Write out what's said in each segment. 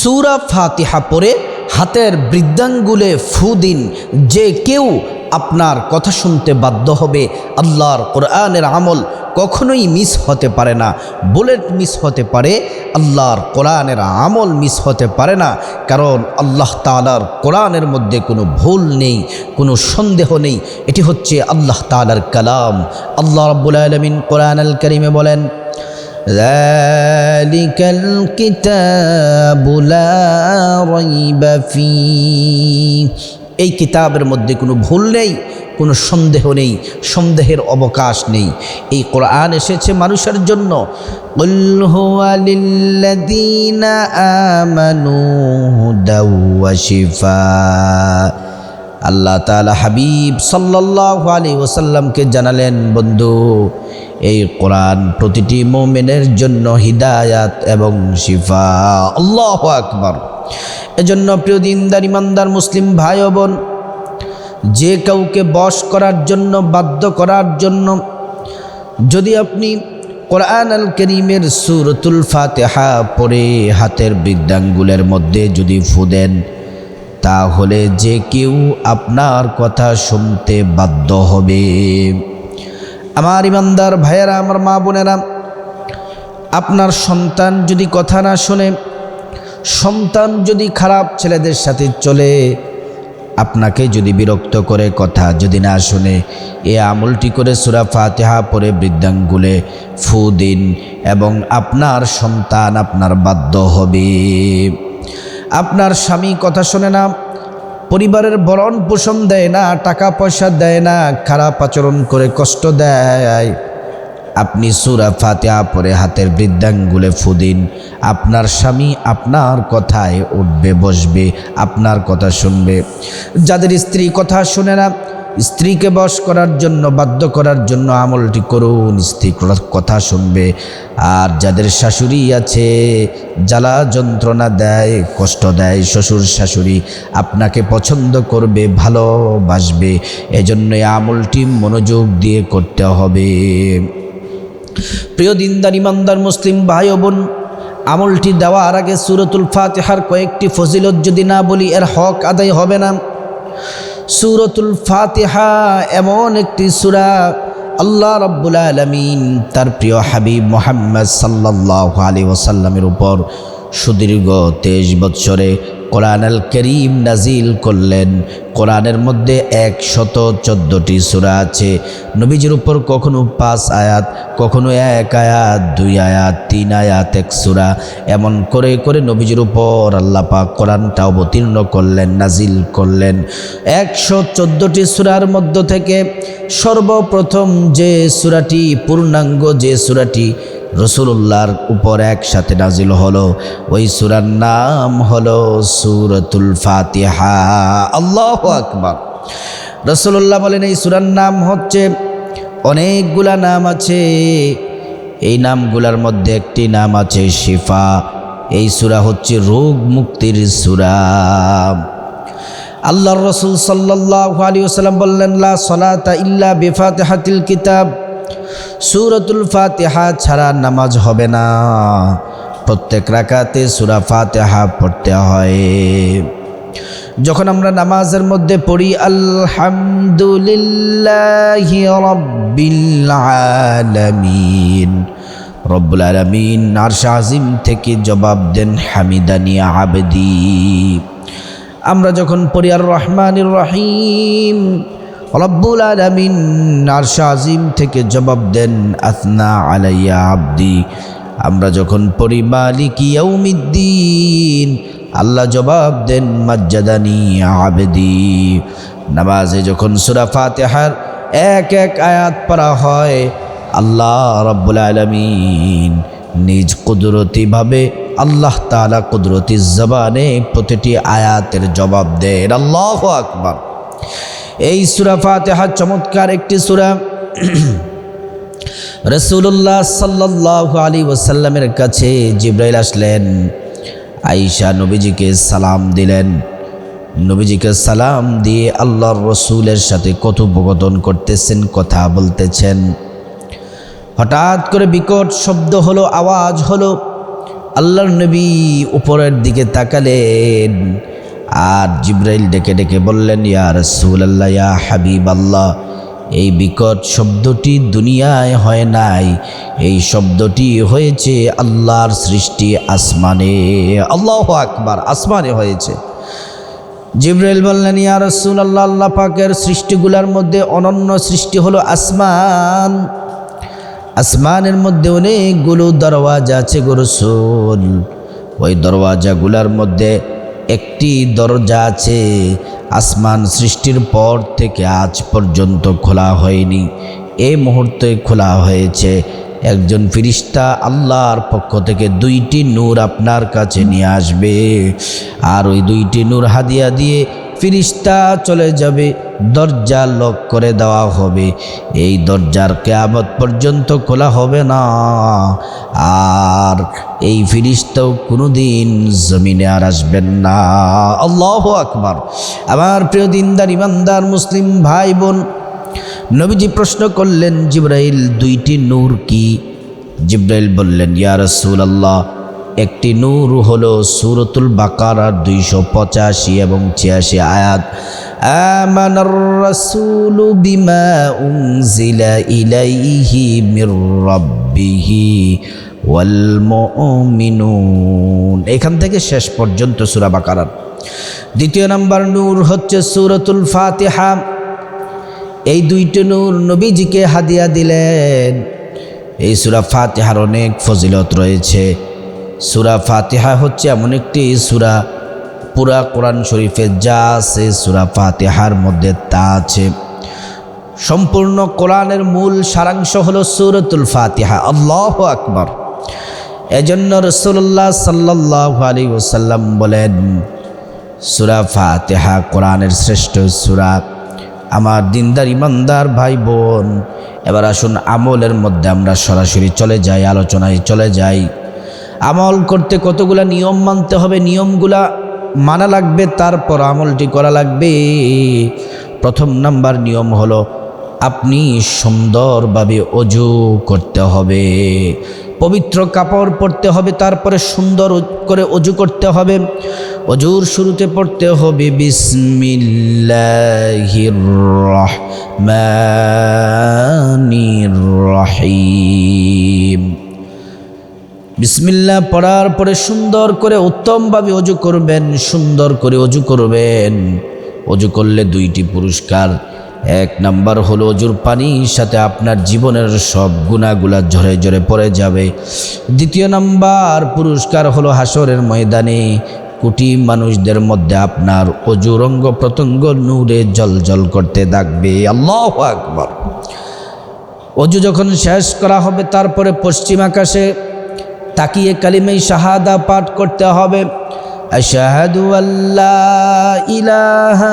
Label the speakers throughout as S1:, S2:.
S1: সুরা ফাতিহা পরে হাতের বৃদ্ধাঙ্গুলে ফু দিন, যে কেউ আপনার কথা শুনতে বাধ্য হবে। আল্লাহর কোরআনের আমল কখনোই মিস হতে পারে না। বুলেট মিস হতে পারে, আল্লাহর কোরআনের আমল মিস হতে পারে না। কারণ আল্লাহ তালার কোরআনের মধ্যে কোনো ভুল নেই, কোনো সন্দেহ নেই। এটি হচ্ছে আল্লাহ তালার কালাম। আল্লাহ রব্বুল আলমিন কোরআন আল করিমে বলেন ذلك الكتاب لا ريب فيه এই কিতাবের মধ্যে কোনো ভুল নেই কোনো সন্দেহ নেই সন্দেহের অবকাশ নেই এই কোরআন এসেছে মানুষের জন্য قل هو للذين آمنوا هدى وشفاء আল্লাহ তালা হাবিব সাল্লাহ আলী ওসাল্লামকে জানালেন, বন্ধু, এই কোরআন প্রতিটি মোমেনের জন্য হিদায়াত এবং শিফা। আল্লাহ আকবর। এজন্য প্রিয় দিনদার, ইমানদার, মুসলিম ভাই বোন, যে কাউকে বশ করার জন্য, বাধ্য করার জন্য, যদি আপনি কোরআন আল করিমের সুরতুল ফাতেহা পরে হাতের বৃদ্ধাঙ্গুলের মধ্যে যদি ফুদেন তাহলে যে কেউ আপনার কথা শুনতে বাধ্য হবে। আমার ইমানদার ভাইয়েরা, আমার মা বোনেরা, আপনার সন্তান যদি কথা না শোনে, সন্তান যদি খারাপ ছেলেদের সাথে চলে, আপনাকে যদি বিরক্ত করে কথা যদি না শুনে, এ আমলটি করে সুরা ফাতেহা পরে বৃদ্ধাঙ্গুলে ফু দিন এবং আপনার সন্তান আপনার বাধ্য হবে। আপনার স্বামী কথা শোনে না, পরিবারের বরণ পোষণ দেয় না, টাকা পয়সা দেয় না, খারাপ আচরণ করে কষ্ট দেয়। আপনি সুরা ফাতেহা পরে হাতের বৃদ্ধাঙ্গুলে ফুদিন আপনার স্বামী আপনার কথায় উঠবে, বসবে, আপনার কথা শুনবে। যাদের স্ত্রী কথা শুনে না স্ত্রীকে বশ করার জন্য, বাধ্য করার জন্য আমলটি করুন। স্ত্রী কথা শুনবে। আর যাদের শাশুড়ি আছে, জ্বালা যন্ত্রণা দেয়, কষ্ট দেয়, শ্বশুর শাশুড়ি আপনাকে পছন্দ করবে, ভালোবাসবে। এজন্য আমলটি মনোযোগ দিয়ে করতে হবে। প্রিয় দিনদার, ইমানদার মুসলিম ভাই বোন, আমলটি দেওয়ার আগে সুরতুল ফাতেহার কয়েকটি ফজিলত যদি না বলি, এর হক আদায় হবে না। সুরতুল ফাতেহা এমন একটি সুরা আল্লাহ রব্বুল আলমিন তার প্রিয় হাবিব মোহাম্মদ সাল্লাহ আলী ওসাল্লামের উপর সুদীর্ঘ তেইশ বৎসরে কোরআন আল করিম নাজিল করলেন। কোরআনের মধ্যে একশত চোদ্দটি সুরা আছে। নবীজির উপর কখনো পাঁচ আয়াত, কখনো এক আয়াত, দুই আয়াত, তিন আয়াত, এক সুরা। এমন করে করে নবীজির উপর আল্লাহ পাক কোরআনটা অবতীর্ণ করলেন, নাজিল করলেন। একশো চোদ্দোটি সুরার মধ্য থেকে সর্বপ্রথম যে সুরাটি, পূর্ণাঙ্গ যে সুরাটি রসুল্লাহর উপর একসাথে নাজিল হলো। ওই সুরার নাম হলো সুরতুল ফাতিহা। আল্লাহ আকবর। রসুল্লাহ বলেন, এই সুরার নাম হচ্ছে অনেকগুলা নাম আছে। এই নামগুলার মধ্যে একটি নাম আছে শিফা। এই সুরা হচ্ছে রোগ মুক্তির সুরা। আল্লাহর রসুল সাল্লাহ আলী ওসালাম বললেন, লা সলাতা ইল্লা বেফাতে হাতিল কিতাব। সুরতুল ফাতেহা ছাড়া নামাজ হবে না। প্রত্যেক রাকাতে সুরা ফাতেহা পড়তে হয়। যখন আমরা নামাজের মধ্যে পড়ি, আলহামদুলিল্লাহ রব্বিল আলামিন। আর শাহিম থেকে জবাব দেন, হামিদানি আবেদি। আমরা যখন পড়ি, আর রহমানুর রহিম। রব্বুল আলমিন আর শাহিম থেকে জবাব দেন আসনা আলাইয়া আব্দি। আমরা যখন পড়ি, মালিক ইয়ৌমিদ্দিন আল্লাহ জবাব দেন, মজ্জাদানি আবেদি। নামাজে যখন সুরা ফাতেহার এক এক আয়াত পড়া হয়, আল্লাহ রব্বুল আলমিন নিজ কুদরতিভাবে আল্লাহ তালা কুদরতি জবানে প্রতিটি আয়াতের জবাব দেন, আল্লাহ আকবর। এই সুরা ফাতেহা চমৎকার একটি সুরা। রসুল্লাহ সাল্লাহ আলী ওসাল্লামের কাছে জিব্রাইল আসলেন। আইসা নবীজিকে সালাম দিলেন। নবীজিকে সালাম দিয়ে আল্লাহর রসুলের সাথে কথোপকথন করতেছেন, কথা বলতেছেন। হঠাৎ করে বিকট শব্দ হলো, আওয়াজ হলো। আল্লাহর নবী উপরের দিকে তাকালেন। আর জিব্রাইল ডেকে ডেকে বললেন, ইয়া রসুল আল্লাহ ইয়া হাবিব আল্লাহ এই বিকট শব্দটি দুনিয়ায় হয় নাই। এই শব্দটি হয়েছে আল্লাহর সৃষ্টি আসমানে। আল্লাহ আকবার, আসমানে হয়েছে। জিব্রাইল বললেন, ইয়া রসুল আল্লাহ আল্লাহ পাকের সৃষ্টিগুলোর মধ্যে অনন্য সৃষ্টি হলো আসমান। আসমানের মধ্যে অনেকগুলো দরওয়াজা আছে গো রসুল। ওই দরওয়াজাগুলার মধ্যে একটি দরজা আছে। আসমান সৃষ্টির পর থেকে আজ পর্যন্ত খোলা হয়নি। এই মুহূর্তে খোলা হয়েছে। একজন ফিরিস্তা আল্লাহর পক্ষ থেকে দুইটি নূর আপনার কাছে নিয়ে আসবে। আর ওই দুইটি নূর হাদিয়া দিয়ে ফিরিস্তা চলে যাবে, দরজা লক করে দেওয়া হবে। এই দরজার কেয়ামত পর্যন্ত খোলা হবে না। আর এই ফিরিস্তাও কোনো দিন জমিনে আর আসবেন না। আল্লাহ আকবার। আমার প্রিয় দিনদার, ইমানদার, মুসলিম ভাই বোন নবীজি প্রশ্ন করলেন জিব্রাইল দুইটি নূর কি জিব্রাইল বললেন ইয়া রসুল আল্লাহ একটি নূর হলো সুরতুল বাকারার দুইশো পঁচাশি এবং ছিয়াশি আয়াত آمن الرسول بما أنزل إليه من ربه والمؤمنون এখান থেকে শেষ পর্যন্ত সুরা বাকারার দ্বিতীয় নাম্বার নূর হচ্ছে সুরতুল ফাতিহা এই দুইটি নূর নবীজিকে হাদিয়া দিলেন। এই সুরা ফাতিহার অনেক ফজিলত রয়েছে। সুরা ফাতিহা হচ্ছে এমন একটি সুরা, পুরা কোরআন শরীফে যা আছে সুরা ফাতিহার মধ্যে তা আছে। সম্পূর্ণ কোরআনের মূল সারাংশ হলো সুরতুল ফাতিহা, আল্লাহ আকবর। এজন্য রসুল্লাহ সাল্লাহ আলী ওসাল্লাম বলেন, সুরা ফাতেহা কোরআনের শ্রেষ্ঠ সুরা। আমার দিনদার ইমানদার ভাই বোন। এবার আসুন আমলের মধ্যে আমরা সরাসরি চলে যাই, আলোচনায় চলে যাই। আমল করতে কতগুলা নিয়ম মানতে হবে, নিয়মগুলা মানা লাগবে, তারপর আমলটি করা লাগবে। প্রথম নাম্বার নিয়ম হলো, আপনি সুন্দরভাবে অজু করতে হবে। পবিত্র কাপড় পরতে হবে, তারপরে সুন্দর করে অজু করতে হবে। অজুর শুরুতে পড়তে হবে রহিম। বিসমিল্লা পড়ার পরে সুন্দর করে উত্তমভাবে অজু করবেন, সুন্দর করে অজু করবেন। অজু করলে দুইটি পুরস্কার এক নাম্বার হলো অজুর পানির সাথে আপনার জীবনের সব গুণাগুলা ঝরে ঝরে পড়ে যাবে। দ্বিতীয় নাম্বার পুরস্কার হলো হাসরের ময়দানে কোটি মানুষদের মধ্যে আপনার অজুর অঙ্গ প্রত্যঙ্গ নূরে জল জল করতে থাকবে। আল্লাহ আকবর। অজু যখন শেষ করা হবে, তারপরে পশ্চিম আকাশে তাকিয়ে কালিমেই শাহাদা পাঠ করতে হবে। আশাহাদু আল্লাহ ইলাহা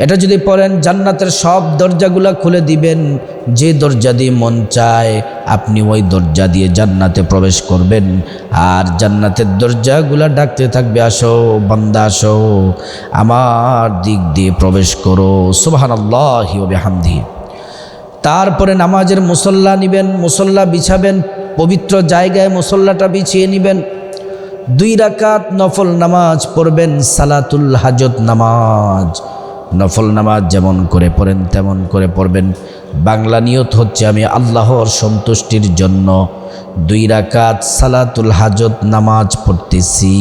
S1: এটা যদি পড়েন, জান্নাতের সব দরজাগুলা খুলে দিবেন। যে দরজা দিয়ে মন চায়, আপনি ওই দরজা দিয়ে জান্নাতে প্রবেশ করবেন। আর জান্নাতের দরজাগুলা ডাকতে থাকবে, আসো বান্দা, আসো, আমার দিক দিয়ে প্রবেশ করো। সুবাহান আল্লাহ হামদি তারপরে নামাজের মুসল্লা নিবেন, মুসল্লা বিছাবেন, পবিত্র জায়গায় মুসল্লাটা বিছিয়ে নেবেন। দুই রাকাত নফল নামাজ পড়বেন, সালাতুল হাজত নামাজ। নফল নামাজ যেমন করে পড়েন, তেমন করে পড়বেন। বাংলা নিয়ত হচ্ছে আমি আল্লাহর সন্তুষ্টির জন্য দুই রাকাত সালাতুল হাজত নামাজ পড়তেছি।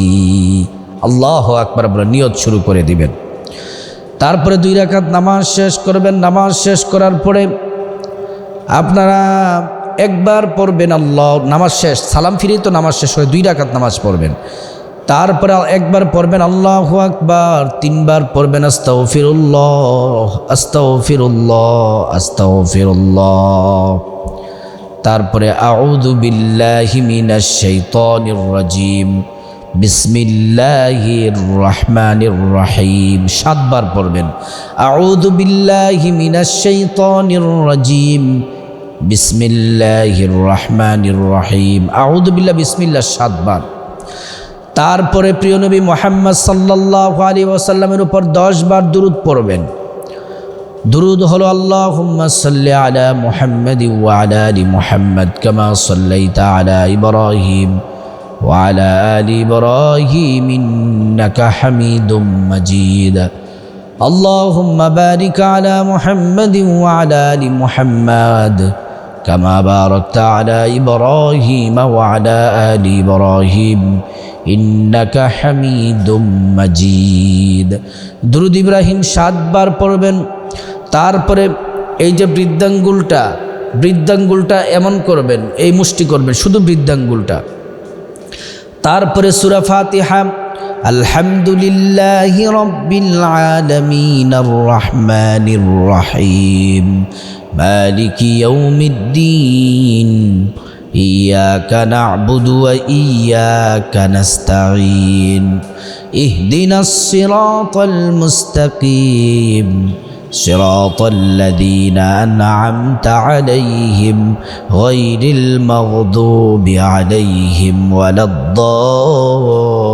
S1: আল্লাহ আকবার বলে নিয়ত শুরু করে দিবেন। তারপরে দুই রাকাত নামাজ শেষ করবেন। নামাজ শেষ করার পরে আপনারা একবার পড়বেন আল্লাহ, নামাজ শেষ, সালাম ফিরেই তো নামাজ শেষ হয় দুই রাকাত নামাজ পড়বেন। তারপরে একবার পড়বেন আল্লাহ আকবার, তিনবার পড়বেন আস্তাও ফিরুল্লাহ আস্তাও ফিরুল্লাহ আস্তাও ফিরুল্লাহ তারপরে আউদু বিল্লাহি মিনাশ শাইতানির রাজিম, বিসমিল্লাহির রহমানির রহিম, সাতবার পড়বেন। আউদু বিল্লাহি মিনাশ শাইতানির রাজিম, বিসমিল্লাহির রহমানির রহিম আউদু বিল্লাহ, বিসমিল্লাহ, সাতবার। তারপরে প্রিয় নবী মোহাম্মদ সাল্লাহ আলী ওসাল্লামের উপর দশ বার দুরুদ পড়বেন দুরুদ হলো আল্লাহ সাল্লি আলা মুহাম্মদ ওয়ালা আলী মুহাম্মদ কামা সাল্লাইতা আলা ইব্রাহিম وعلى آل إبراهيم إنك حميد مجيد اللهم بارك على محمد وعلى آل محمد كما باركت على إبراهيم وعلى آل إبراهيم ইন্নাকা হামিদুম মাজিদ। দুরুদ ইব্রাহিম সাতবার পড়বেন। তারপরে এই যে বৃদ্ধাঙ্গুলটা বৃদ্ধাঙ্গুলটা এমন করবেন, এই মুষ্টি করবেন, শুধু বৃদ্ধাঙ্গুলটা। তারপরে সুরা ফাতিহা, আলহামদুলিল্লাহ রব্বিল আলামিন রহমানির রহিম। মালিকি ইয়াউমিদ্দিন। إياك نعبد وإياك نستعين اهدنا الصراط المستقيم صراط الذين أنعمت عليهم غير المغضوب عليهم ولا الضالين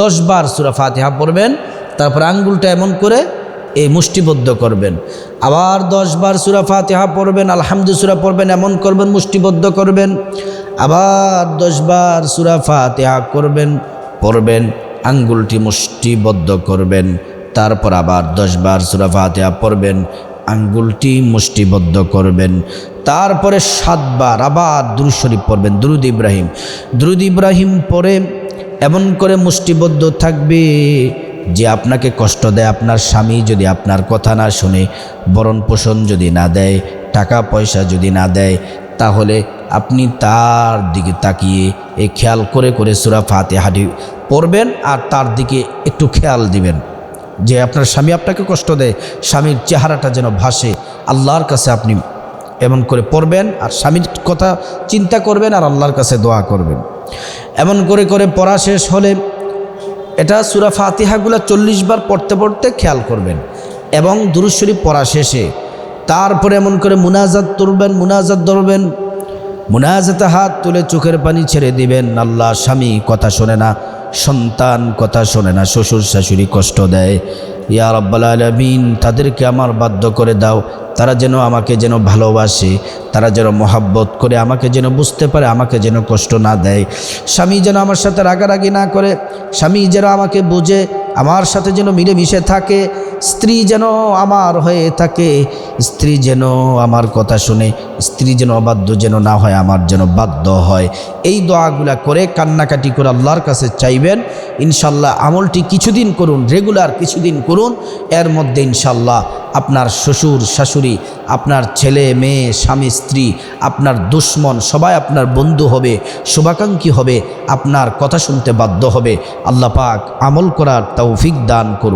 S1: দশ বার সুরা ফাতিহা পড়বেন তারপর আঙ্গুলটা এমন করে এই মুষ্টিবদ্ধ করবেন। আবার দশ বার সুরা ফাতিহা পড়বেন, আলহামদু সুরা পড়বেন, এমন করবেন, মুষ্টিবদ্ধ করবেন। আবার দশ বার সুরা ফাতিহা করবেন, পড়বেন, আঙ্গুলটি মুষ্টিবদ্ধ করবেন। তারপর আবার দশবার সুরা ফাতেহা পড়বেন, আঙ্গুলটি মুষ্টিবদ্ধ করবেন। তারপরে সাতবার আবার দুরুদ শরীফ পড়বেন, দুরুদ ইব্রাহিম। দুরুদ ইব্রাহিম পরে এমন করে মুষ্টিবদ্ধ থাকবে যে আপনাকে কষ্ট দেয়, আপনার স্বামী যদি আপনার কথা না শুনে, বরণ পোষণ যদি না দেয়, টাকা পয়সা যদি না দেয়, তাহলে আপনি তার দিকে তাকিয়ে এ খেয়াল করে করে সুরা ফাতে হাঁটি পড়বেন আর তার দিকে একটু খেয়াল দিবেন। যে আপনার স্বামী আপনাকে কষ্ট দেয়, স্বামীর চেহারাটা যেন ভাসে, আল্লাহর কাছে আপনি এমন করে পড়বেন আর স্বামীর কথা চিন্তা করবেন আর আল্লাহর কাছে দোয়া করবেন। এমন করে করে পড়া শেষ হলে এটা সুরা ফাতিহাগুলা চল্লিশ বার পড়তে পড়তে খেয়াল করবেন এবং দুরুশ্বরী পড়া শেষে। তারপরে এমন করে মুনাজাত তুলবেন, মুনাজাত ধরবেন, মুনাজাতে হাত তুলে চোখের পানি ছেড়ে দিবেন। আল্লাহ স্বামী কথা শোনে না, সন্তান কথা শোনে না, শ্বশুর শাশুড়ি কষ্ট দেয়। ইয়া রব্বাল আলমিন, তাদেরকে আমার বাধ্য করে দাও। তারা যেন আমাকে যেন ভালোবাসে, তারা যেন মহাব্বত করে আমাকে যেন বুঝতে পারে, আমাকে যেন কষ্ট না দেয়। স্বামী যেন আমার সাথে রাগারাগি না করে, স্বামী যেন আমাকে বুঝে, আমার সাথে যেন মিলেমিশে থাকে, স্ত্রী যেন আমার হয়ে থাকে, স্ত্রী যেন আমার কথা শুনে, স্ত্রী যেন অবাধ্য যেন না হয়, আমার যেন বাধ্য হয়। এই দোয়াগুলা করে কান্নাকাটি করে আল্লাহর কাছে চাইবেন। ইনশাল্লাহ আমলটি কিছুদিন করুন, রেগুলার কিছুদিন করুন, এর মধ্যে ইনশাল্লাহ আপনার শ্বশুর, শাশুড়ি, আপনার ছেলে, মেয়ে, স্বামী, স্ত্রী, আপনার দুশ্মন, সবাই আপনার বন্ধু হবে, শুভাকাঙ্ক্ষী হবে, আপনার কথা শুনতে বাধ্য হবে। আল্লাহ পাক আমল করার তৌফিক দান করুন।